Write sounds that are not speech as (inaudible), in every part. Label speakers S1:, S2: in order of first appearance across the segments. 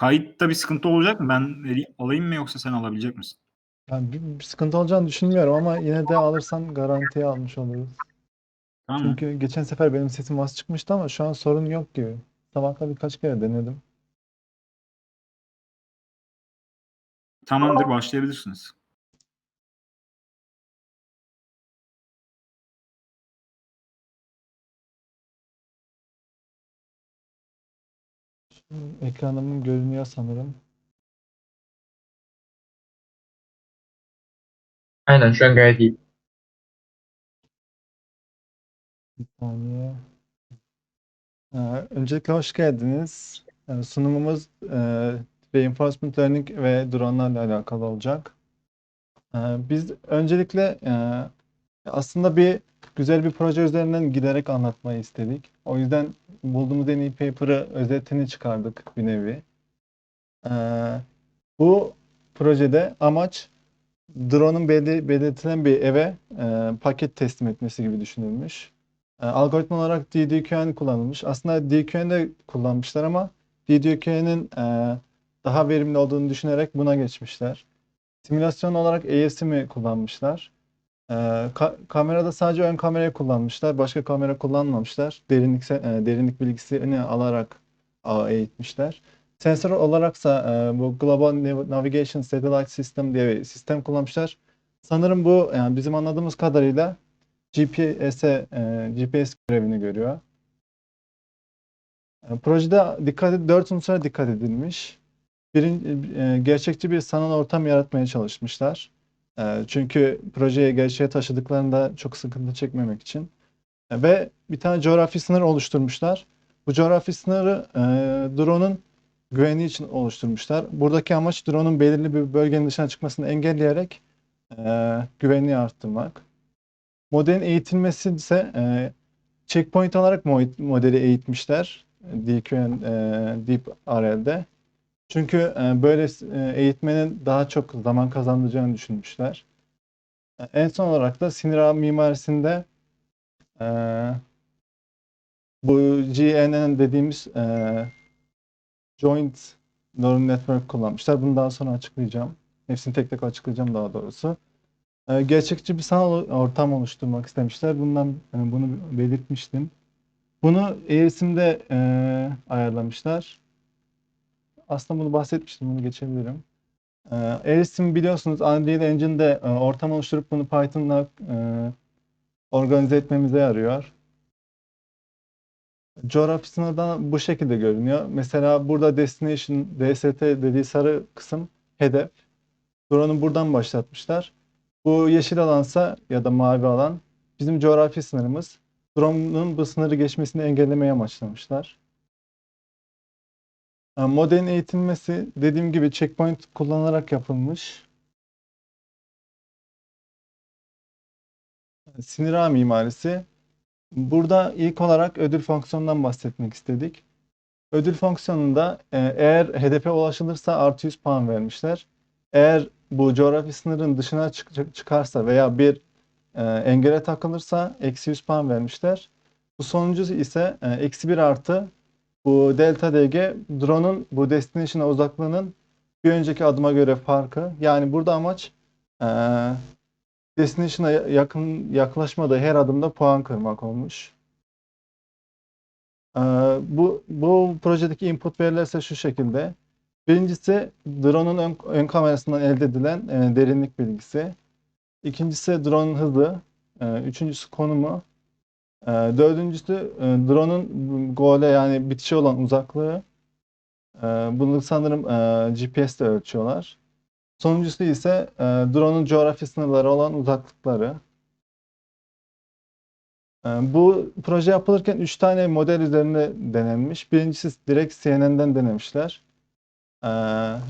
S1: Kayıtta bir sıkıntı olacak mı? Ben veri alayım mı yoksa sen alabilecek misin?
S2: Yani bir, bir sıkıntı olacağını düşünmüyorum ama yine de alırsan garantiye almış oluruz.
S1: Tamam.
S2: Çünkü geçen sefer benim sesim az çıkmıştı ama şu an sorun yok gibi. Sabahta birkaç kere denedim.
S1: Tamamdır başlayabilirsiniz.
S2: Ekranımın görünüyor sanırım.
S3: Aynen şu an gayet iyi.
S2: Bir saniye. Ee, öncelikle hoş geldiniz. Ee, sunumumuz e, Reinforcement Learning ve drone'larla alakalı olacak. Ee, biz öncelikle e, aslında bir güzel bir proje üzerinden giderek anlatmayı istedik. O yüzden bulduğumuz en iyi paper'ı özetini çıkardık bir nevi. Ee, bu projede amaç drone'un belli, belirtilen bir eve e, paket teslim etmesi gibi düşünülmüş. E, algoritma olarak DDQN kullanılmış. Aslında DQN de kullanmışlar ama DDQN'in e, daha verimli olduğunu düşünerek buna geçmişler. Simülasyon olarak ASIM'i kullanmışlar. E, ka- kamerada sadece ön kamerayı kullanmışlar. Başka kamera kullanmamışlar. Derinlik, e, derinlik bilgisini alarak ağa eğitmişler. Sensör olaraksa e, bu Global Nav- Navigation Satellite System diye bir sistem kullanmışlar. Sanırım bu yani bizim anladığımız kadarıyla GPS'e e, GPS görevini görüyor. E, projede dikkat ed- dört unsura dikkat edilmiş. Birin, e, gerçekçi bir sanal ortam yaratmaya çalışmışlar. E, çünkü projeyi gerçeğe taşıdıklarında çok sıkıntı çekmemek için. E, ve bir tane coğrafi sınır oluşturmuşlar. Bu coğrafi sınırı e, drone'un güvenliği için oluşturmuşlar. Buradaki amaç drone'un belirli bir bölgenin dışına çıkmasını engelleyerek e, güvenliği arttırmak. Modelin eğitilmesi ise e, checkpoint alarak mo- modeli eğitmişler. DQN, e, Deep RL'de. Çünkü e, böyle e, eğitmenin daha çok zaman kazandıracağını düşünmüşler. E, en son olarak da sinir ağ mimarisinde bu GNN dediğimiz Joint Neural Network kullanmışlar. Bunu daha sonra açıklayacağım. Hepsini tek tek açıklayacağım daha doğrusu. Gerçekçi bir sanal ortam oluşturmak istemişler. Bundan yani bunu belirtmiştim. Bunu eğitimde e, ayarlamışlar. Aslında bunu bahsetmiştim. Bunu geçebilirim. E, Eğitim biliyorsunuz Unreal Engine'de e, ortam oluşturup bunu Python'la e, organize etmemize yarıyor. Coğrafi sınırdan bu şekilde görünüyor. Mesela burada destination, DST dediği sarı kısım hedef. Drone'u buradan başlatmışlar. Bu yeşil alansa ya da mavi alan bizim coğrafi sınırımız. Drone'un bu sınırı geçmesini engellemeye amaçlamışlar. Ha, Modelin eğitilmesi dediğim gibi checkpoint kullanarak yapılmış. Sinir ağ mimarisi. Burada ilk olarak ödül fonksiyonundan bahsetmek istedik. Ödül fonksiyonunda e, eğer hedefe ulaşılırsa artı 100 puan vermişler. Eğer bu coğrafi sınırın dışına çık- çıkarsa veya bir e, engele takılırsa eksi 100 puan vermişler. Bu sonuncusu ise e, eksi 1 artı bu delta DG drone'un bu destination'a uzaklığının bir önceki adıma göre farkı. Yani burada amaç e, destination'a yakın yaklaşmadığı her adımda puan kırmak olmuş. E, bu bu projedeki input veriler ise şu şekilde. Birincisi drone'un ön, ön kamerasından elde edilen e, derinlik bilgisi. İkincisi drone'un hızı. E, üçüncüsü konumu. E, dördüncüsü e, drone'un gole yani bitişe olan uzaklığı. E, bunu sanırım e, GPS ile ölçüyorlar. Sonuncusu ise e, drone'un coğrafi sınırları olan uzaklıkları. E, bu proje yapılırken 3 tane model üzerinde denenmiş. Birincisi direkt CNN'den denemişler. Ee,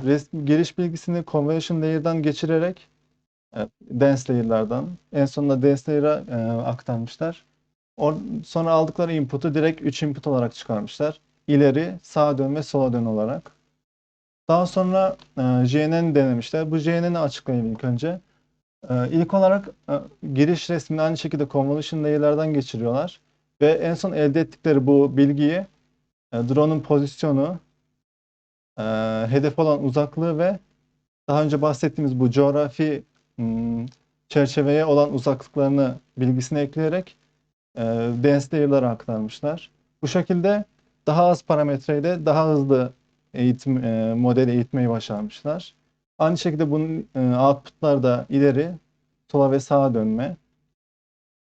S2: resim, giriş bilgisini convolution layer'dan geçirerek e, dense layer'lardan en sonunda dense layer'a e, aktarmışlar. Sonra aldıkları input'u direkt 3 input olarak çıkarmışlar. İleri, sağa dön ve sola dön olarak. Daha sonra e, JNN denemişler. Bu JNN'i açıklayayım ilk önce. E, ilk olarak e, giriş resmini aynı şekilde convolution layer'lardan geçiriyorlar. Ve en son elde ettikleri bu bilgiyi e, drone'un pozisyonu, e, hedef olan uzaklığı ve daha önce bahsettiğimiz bu coğrafi hmm, çerçeveye olan uzaklıklarını bilgisini ekleyerek e, dense layer'lara aktarmışlar. Bu şekilde daha az parametreyle daha hızlı eğitim e, model eğitmeyi başarmışlar. Aynı şekilde bunun e, output'lar da ileri, sola ve sağa dönme.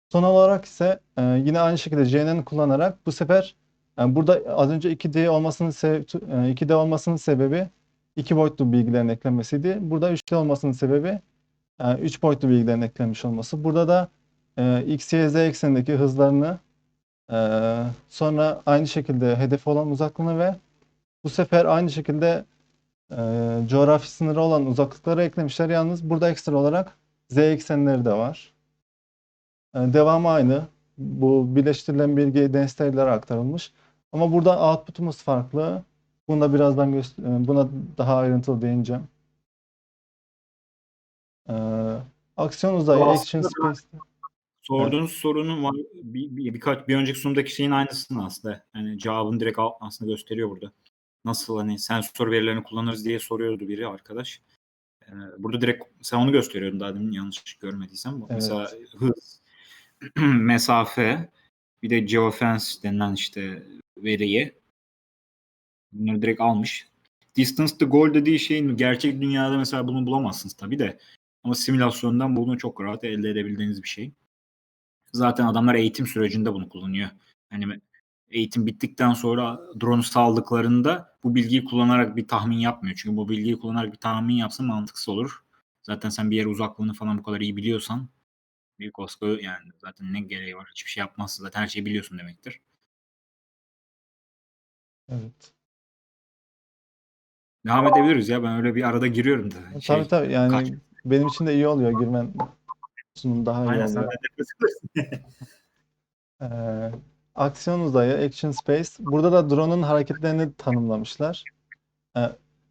S2: Son olarak ise e, yine aynı şekilde JNN kullanarak bu sefer yani burada az önce 2D olmasının se- e, 2D olmasının sebebi 2 boyutlu bilgilerin eklenmesiydi. Burada 3D olmasının sebebi 3 boyutlu bilgilerin eklenmiş olması. Burada da e, X, Y, Z eksenindeki hızlarını e, sonra aynı şekilde hedef olan uzaklığını ve bu sefer aynı şekilde e, coğrafi sınırı olan uzaklıkları eklemişler. Yalnız burada ekstra olarak Z eksenleri de var. E, devamı aynı. Bu birleştirilen bilgi densitelere aktarılmış. Ama burada output'umuz farklı. Bunu da birazdan e, buna daha ayrıntılı değineceğim. E, aksiyon uzayı, action space.
S1: Sorduğunuz sorunun var bir, bir, birkaç bir önceki sunumdaki şeyin aynısını aslında. Yani cevabını direkt aslında gösteriyor burada. Nasıl hani sensör verilerini kullanırız diye soruyordu biri arkadaş. Ee, burada direkt sen onu gösteriyordun daha demin yanlış görmediysem.
S2: Evet.
S1: Mesela hız, (clears throat) mesafe, bir de geofence denilen işte veriyi bunları direkt almış. Distance to goal dediği şeyin gerçek dünyada mesela bunu bulamazsınız tabii de. Ama simülasyondan bunu çok rahat elde edebildiğiniz bir şey. Zaten adamlar eğitim sürecinde bunu kullanıyor. Hani eğitim bittikten sonra drone'u saldıklarında bu bilgiyi kullanarak bir tahmin yapmıyor. Çünkü bu bilgiyi kullanarak bir tahmin yapsa mantıksız olur. Zaten sen bir yer uzaklığını falan bu kadar iyi biliyorsan büyük olasılıkla yani zaten ne gereği var? Hiçbir şey yapmazsın. Zaten her şeyi biliyorsun demektir.
S2: Evet.
S1: Devam edebiliriz ya. Ben öyle bir arada giriyorum da. Şey,
S2: Tabii tabii yani
S1: kaç-
S2: benim için de iyi oluyor girmen sunum daha iyi
S1: Aynen sen
S2: oluyor.
S1: de (laughs)
S2: Ee, aksiyon uzayı, action space. Burada da drone'un hareketlerini tanımlamışlar. Ee,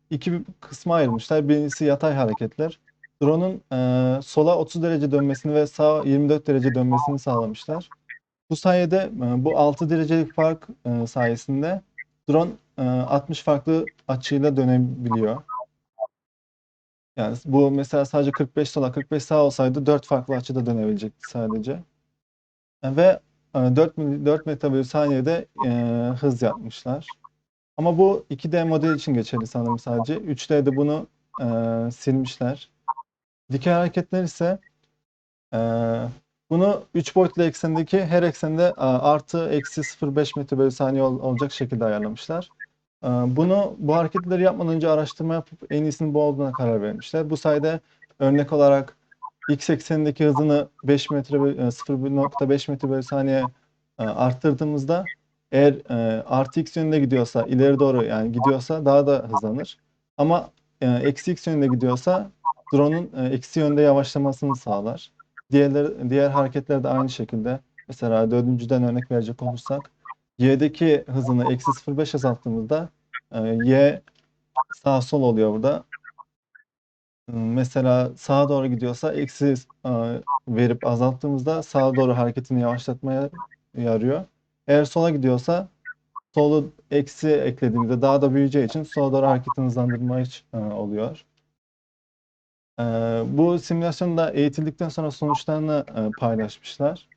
S2: iki kısma ayırmışlar. Birincisi yatay hareketler. Drone'un e, sola 30 derece dönmesini ve sağa 24 derece dönmesini sağlamışlar. Bu sayede e, bu 6 derecelik fark e, sayesinde drone e, 60 farklı açıyla dönebiliyor. Yani bu mesela sadece 45 sola 45 sağa olsaydı 4 farklı açıda dönebilecekti sadece. Ve e, 4, mil- 4 metre saniyede e, hız yapmışlar. Ama bu 2D model için geçerli sanırım sadece. 3D'de bunu e, silmişler. Dikey hareketler ise e, bunu 3 boyutlu eksendeki her eksende e, artı eksi 0,5 metre bölü saniye ol- olacak şekilde ayarlamışlar. E, bunu bu hareketleri yapmadan önce araştırma yapıp en iyisinin bu olduğuna karar vermişler. Bu sayede örnek olarak x eksenindeki hızını 5 metre bölü- e, 0,5 metre bölü saniye e, arttırdığımızda eğer e, artı x yönünde gidiyorsa ileri doğru yani gidiyorsa daha da hızlanır. Ama eksi x yönünde gidiyorsa drone'un eksi yönde yavaşlamasını sağlar. Diğerler, diğer hareketler de aynı şekilde. Mesela dördüncüden örnek verecek olursak y'deki hızını eksi 0,5 azalttığımızda e, y sağ sol oluyor burada. E, Mesela sağa doğru gidiyorsa eksi e, verip azalttığımızda sağa doğru hareketini yavaşlatmaya yarıyor. Eğer sola gidiyorsa solu eksi eklediğimizde daha da büyüyeceği için sola doğru hareketini hızlandırma e, oluyor. E, bu simülasyonda eğitildikten sonra sonuçlarını paylaşmışlar.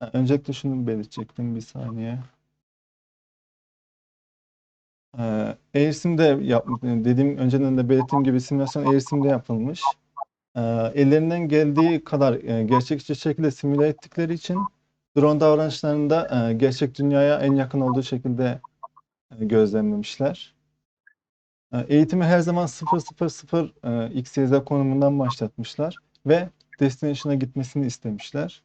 S2: Öncelikle şunu belirtecektim bir saniye. E, Airsim'de yap, dediğim önceden de belirttiğim gibi simülasyon Airsim'de yapılmış. E, ellerinden geldiği kadar e, gerçekçi şekilde simüle ettikleri için drone davranışlarında e, gerçek dünyaya en yakın olduğu şekilde e, gözlemlemişler. E, Eğitimi her zaman 000 e, X, Y, Z konumundan başlatmışlar ve destination'a gitmesini istemişler.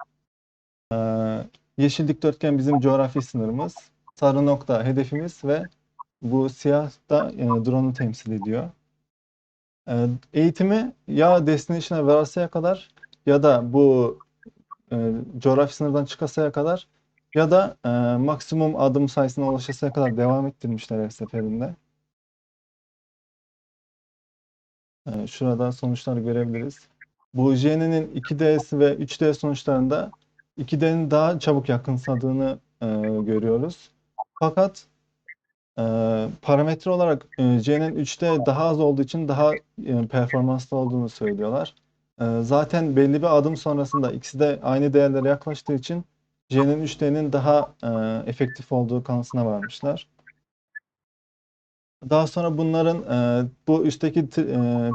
S2: E, Yeşil dikdörtgen bizim coğrafi sınırımız. Sarı nokta hedefimiz ve bu siyah da e, drone'u temsil ediyor. E, Eğitimi ya destination'a varasıya kadar ya da bu e, coğrafi sınırdan çıkasıya kadar ya da e, maksimum adım sayısına ulaşasıya kadar devam ettirmişler her seferinde. E, şurada sonuçları görebiliriz. Bu JN'nin 2D'si ve 3D sonuçlarında 2D'nin daha çabuk yakınsadığını e, görüyoruz. Fakat Ee, parametre olarak e, C'nin 3'te daha az olduğu için daha e, performanslı olduğunu söylüyorlar. Ee, zaten belli bir adım sonrasında ikisi de aynı değerlere yaklaştığı için C'nin 3D'nin daha e, efektif olduğu kanısına varmışlar. Daha sonra bunların e, bu üstteki e,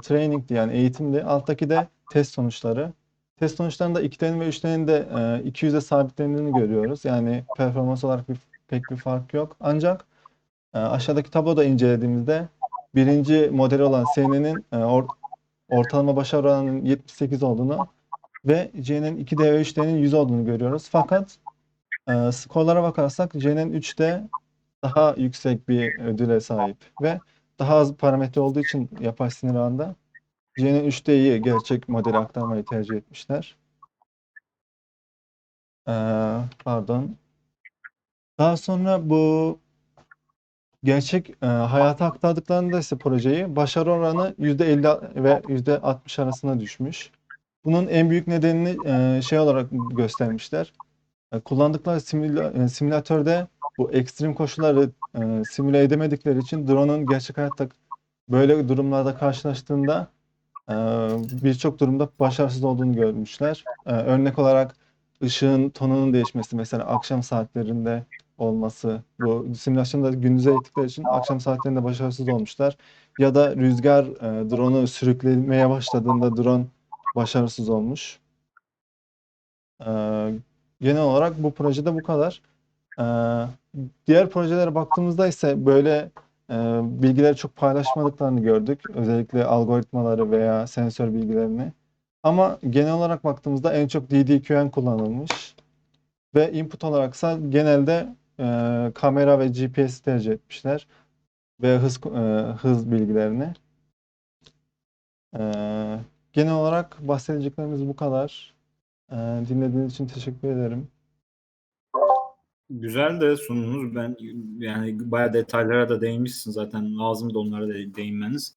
S2: training'di yani eğitimdi. Alttaki de test sonuçları. Test sonuçlarında 2'lerin ve 3'lerin de e, 200'e sabitlendiğini görüyoruz. Yani performans olarak bir, pek bir fark yok. Ancak e, aşağıdaki tabloda incelediğimizde birinci model olan SN'nin e, or- ortalama başarı oranının 78 olduğunu ve C'nin 2D ve 3D'nin 100 olduğunu görüyoruz. Fakat e, skorlara bakarsak C'nin 3D daha yüksek bir ödüle sahip ve daha az parametre olduğu için yapay sinir ağında C'nin 3D'yi gerçek modele aktarmayı tercih etmişler. Ee, pardon. Daha sonra bu gerçek e, hayata aktardıklarında ise projeyi başarı oranı %50 ve %60 arasına düşmüş. Bunun en büyük nedenini e, şey olarak göstermişler. E, kullandıkları simüla- e, simülatörde bu ekstrem koşulları e, simüle edemedikleri için drone'un gerçek hayatta böyle durumlarda karşılaştığında birçok durumda başarısız olduğunu görmüşler. E, örnek olarak ışığın tonunun değişmesi mesela akşam saatlerinde olması bu simülasyonda gündüze ettikleri için akşam saatlerinde başarısız olmuşlar. Ya da rüzgar e, drone'u sürüklemeye başladığında drone başarısız olmuş. E, genel olarak bu projede bu kadar. E, diğer projelere baktığımızda ise böyle e, bilgileri çok paylaşmadıklarını gördük. Özellikle algoritmaları veya sensör bilgilerini. Ama genel olarak baktığımızda en çok DDQN kullanılmış. Ve input olaraksa genelde e, kamera ve GPS tercih etmişler. Ve hız e, hız bilgilerini. E, genel olarak bahsedeceklerimiz bu kadar. E, dinlediğiniz için teşekkür ederim.
S1: Güzel de sunumunuz. Ben yani bayağı detaylara da değinmişsin zaten. Lazım da onlara da değinmeniz.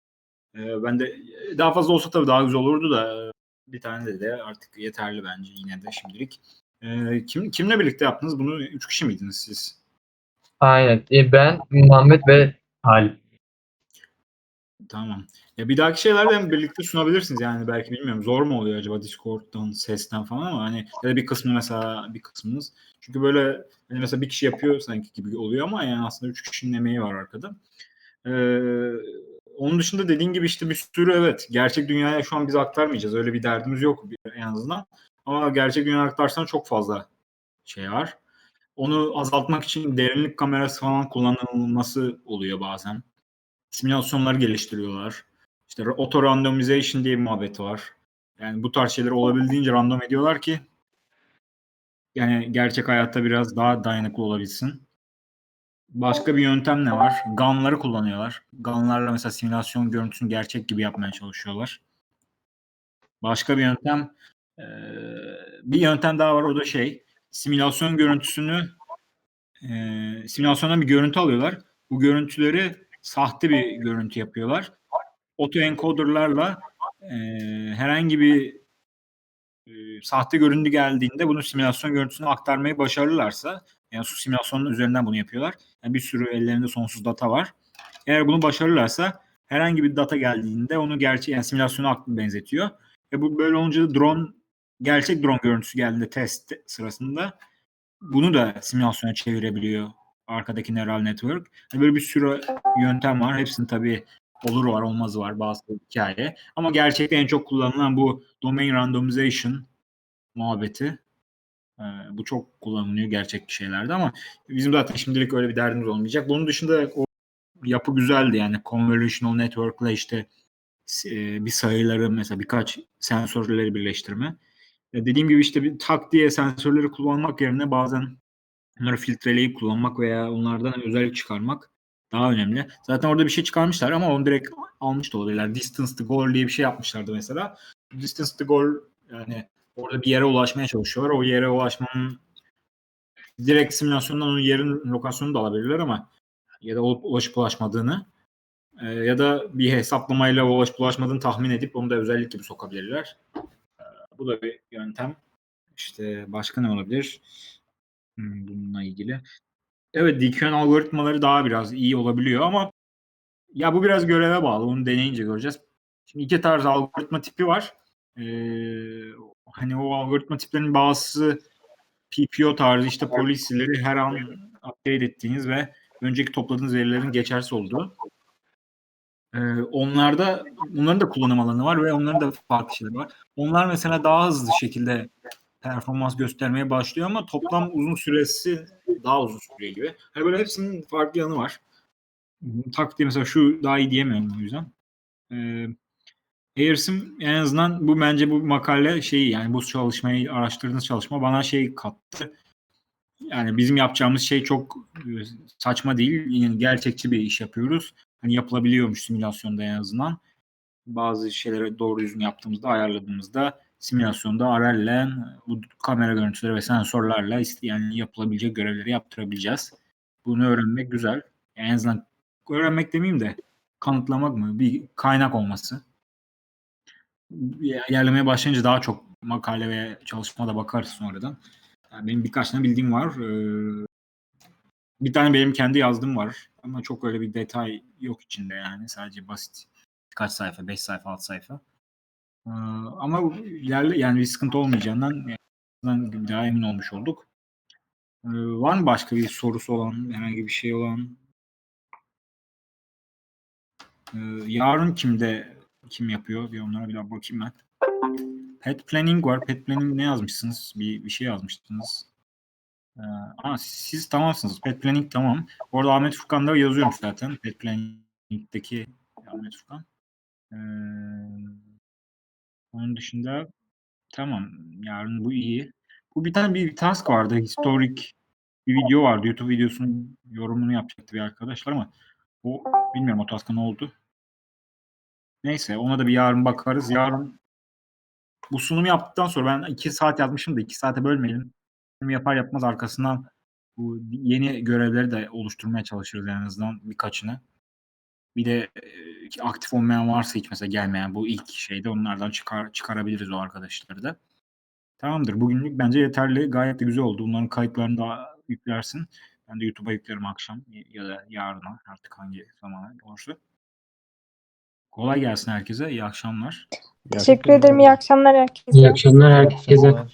S1: Ee, ben de daha fazla olsa tabii daha güzel olurdu da bir tane de, de artık yeterli bence yine de şimdilik. Ee, kim kimle birlikte yaptınız bunu? Üç kişi miydiniz siz?
S3: Aynen. E, ben, Muhammed ve Halit.
S1: Tamam. Ya bir dahaki şeylerde hem birlikte sunabilirsiniz yani belki bilmiyorum zor mu oluyor acaba Discord'dan sesten falan ama hani ya da bir kısmını mesela bir kısmınız. Çünkü böyle hani mesela bir kişi yapıyor sanki gibi oluyor ama yani aslında üç kişinin emeği var arkada. Ee, onun dışında dediğin gibi işte bir sürü evet gerçek dünyaya şu an biz aktarmayacağız. Öyle bir derdimiz yok en azından. Ama gerçek dünyaya aktarsan çok fazla şey var. Onu azaltmak için derinlik kamerası falan kullanılması oluyor bazen simülasyonlar geliştiriyorlar. İşte auto randomization diye bir muhabbet var. Yani bu tarz şeyleri olabildiğince random ediyorlar ki yani gerçek hayatta biraz daha dayanıklı olabilsin. Başka bir yöntem ne var? Gun'ları kullanıyorlar. Gun'larla mesela simülasyon görüntüsünü gerçek gibi yapmaya çalışıyorlar. Başka bir yöntem bir yöntem daha var o da şey simülasyon görüntüsünü simülasyondan bir görüntü alıyorlar. Bu görüntüleri sahte bir görüntü yapıyorlar. Autoencoder'larla e, herhangi bir e, sahte görüntü geldiğinde bunu simülasyon görüntüsüne aktarmayı başarırlarsa yani su simülasyonun üzerinden bunu yapıyorlar. Yani bir sürü ellerinde sonsuz data var. Eğer bunu başarırlarsa herhangi bir data geldiğinde onu gerçek yani simülasyona aklı benzetiyor. Ve bu böyle olunca da drone gerçek drone görüntüsü geldiğinde test sırasında bunu da simülasyona çevirebiliyor arkadaki neural network. Yani böyle bir sürü yöntem var. Hepsinin tabii olur var, olmazı var bazı hikaye. Ama gerçekten en çok kullanılan bu domain randomization muhabbeti. Ee, bu çok kullanılıyor gerçek şeylerde ama bizim zaten şimdilik öyle bir derdimiz olmayacak. Bunun dışında o yapı güzeldi yani convolutional network'la işte e, bir sayıları mesela birkaç sensörleri birleştirme. E, dediğim gibi işte bir tak diye sensörleri kullanmak yerine bazen Bunları filtreleyip kullanmak veya onlardan özellik çıkarmak daha önemli. Zaten orada bir şey çıkarmışlar ama onu direkt almış da olabilirler. Distance to goal diye bir şey yapmışlardı mesela. Distance to goal yani orada bir yere ulaşmaya çalışıyorlar. O yere ulaşmanın direkt simülasyondan onun yerin lokasyonunu da alabilirler ama ya da ulaşıp ulaşmadığını e, ya da bir hesaplamayla ulaşıp ulaşmadığını tahmin edip onu da özellik gibi sokabilirler. E, bu da bir yöntem. İşte başka ne olabilir? Bununla ilgili. Evet DQN algoritmaları daha biraz iyi olabiliyor ama ya bu biraz göreve bağlı. Onu deneyince göreceğiz. Şimdi iki tarz algoritma tipi var. Ee, hani o algoritma tiplerinin bazısı PPO tarzı işte policy'leri her an update ettiğiniz ve önceki topladığınız verilerin geçersiz olduğu. Ee, onlarda bunların da kullanım alanı var ve onların da farklı şeyleri var. Onlar mesela daha hızlı şekilde performans göstermeye başlıyor ama toplam uzun süresi daha uzun sürüyor gibi. Hani böyle hepsinin farklı yanı var. Taktiği mesela şu daha iyi diyemiyorum o yüzden. Ee, Airs'im en azından bu bence bu makale şeyi yani bu çalışmayı araştırdığınız çalışma bana şey kattı. Yani bizim yapacağımız şey çok e, saçma değil. Yani gerçekçi bir iş yapıyoruz. Hani yapılabiliyormuş simülasyonda en azından. Bazı şeyleri doğru düzgün yaptığımızda, ayarladığımızda simülasyonda RL'le bu kamera görüntüleri ve sensörlerle yani yapılabilecek görevleri yaptırabileceğiz. Bunu öğrenmek güzel. Yani en azından öğrenmek demeyeyim de kanıtlamak mı? Bir kaynak olması. İlerlemeye başlayınca daha çok makale ve çalışmada bakarız sonradan. Yani benim birkaç tane bildiğim var. Ee, bir tane benim kendi yazdığım var. Ama çok öyle bir detay yok içinde yani. Sadece basit. Birkaç sayfa, 5 sayfa, 6 sayfa. Ee, ama ilerle yani bir sıkıntı olmayacağından yani daha emin olmuş olduk. Ee, var mı başka bir sorusu olan, herhangi bir şey olan? Ee, yarın kimde kim yapıyor? Bir onlara bir daha bakayım ben. Pet planning var. Pet planning ne yazmışsınız? Bir, bir şey yazmıştınız. Ee, aa, siz tamamsınız. Pet planning tamam. Orada Ahmet Furkan da yazıyormuş zaten. Pet planning'deki Ahmet Furkan. Ee, onun dışında tamam. Yarın bu iyi. Bu bir tane bir task vardı. Historic bir video vardı. YouTube videosunun yorumunu yapacaktı bir arkadaşlar ama o bilmiyorum o task'a ne oldu. Neyse ona da bir yarın bakarız. Yarın bu sunumu yaptıktan sonra ben 2 saat yazmışım da 2 saate bölmeyelim. Sunum yapar yapmaz arkasından bu yeni görevleri de oluşturmaya çalışırız en azından birkaçını. Bir de e, aktif olmayan varsa hiç mesela gelmeyen bu ilk şeyde onlardan çıkar çıkarabiliriz o arkadaşları da. Tamamdır. Bugünlük bence yeterli. Gayet de güzel oldu. Bunların kayıtlarını da yüklersin. Ben de YouTube'a yüklerim akşam ya da yarına artık hangi zamana olursa. Kolay gelsin herkese. İyi akşamlar.
S2: İyi
S4: Teşekkür ederim. İyi akşamlar herkese.
S3: İyi akşamlar
S2: İyi
S3: herkese.
S2: akşamlar.